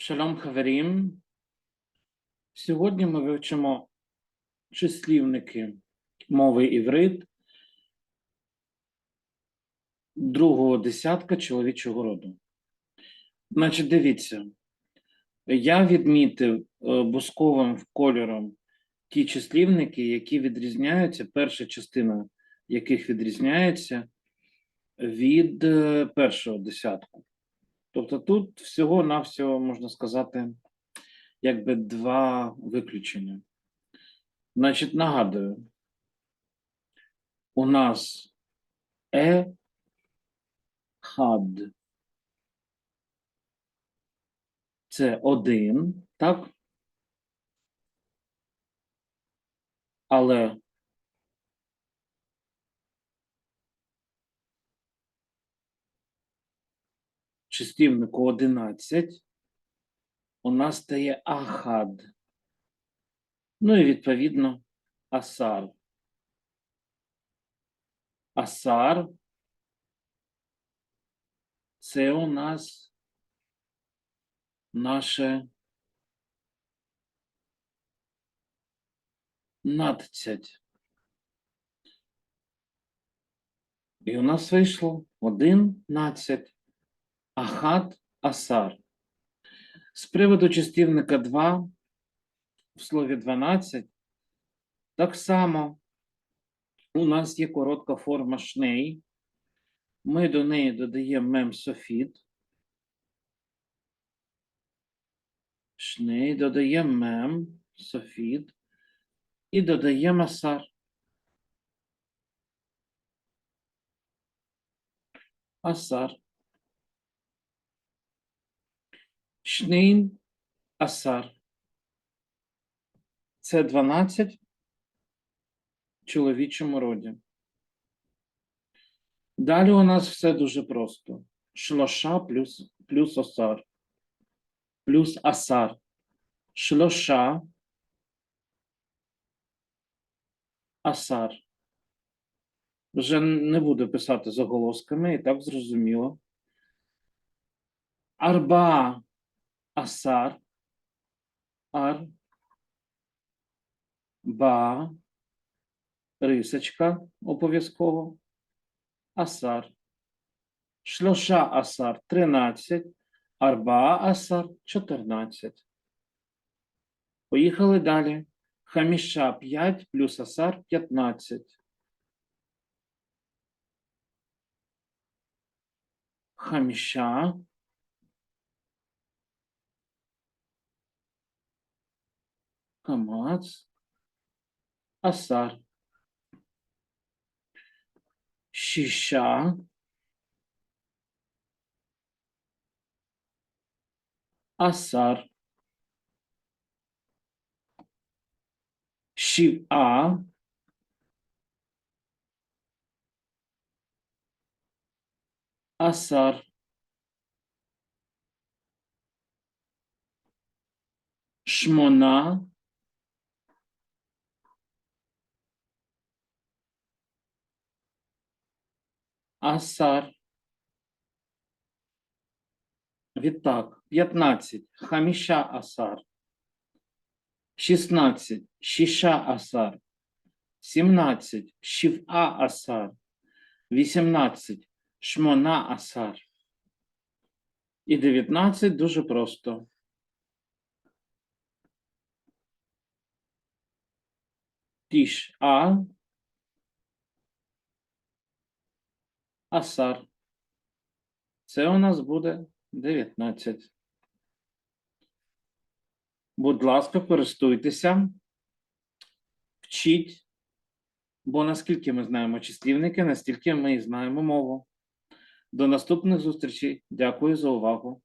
Шалом хаверім. Сьогодні ми вивчимо числівники мови іврит другого десятка чоловічого роду. Значить, дивіться, я відмітив е, бусковим кольором ті числівники, які відрізняються, перша частина яких відрізняється від е, першого десятку. Тобто тут всього-навсього можна сказати, якби два виключення. Значить, нагадую, у нас е хад. Це один, так? Але числівнику 11 у нас стає ахад. Ну і відповідно асар. Асар це у нас наше надцять. І у нас вийшло 11 ахад асар. З приводу частівника 2 в слові 12, так само у нас є коротка форма шней. Ми до неї додаємо мем-софіт. Шней додаємо мем, софіт і додаємо асар. Асар. Шнейн асар. Це 12 в чоловічому роді. Далі у нас все дуже просто. Шлоша плюс, плюс осар. Плюс асар. Шлоша. Асар. Вже не буду писати заголосками, і так зрозуміло. Арба асар. Ар. Ба. Рисочка обов'язково. Асар. Шлоша асар 13. Арба асар 14. Поїхали далі. Хаміша 5 плюс асар 15. Хаміша. Камац. Асар. Шіша. Асар. Шіва. Асар. Шмона. Асар. Відтак, 15. Хаміша асар. 16. Шіша асар. 17. Шіва асар. 18. Шмона асар. І 19 дуже просто. Тіш а. Асар. Це у нас буде 19. Будь ласка, користуйтеся, вчіть, бо наскільки ми знаємо числівники, настільки ми і знаємо мову. До наступних зустрічей. Дякую за увагу.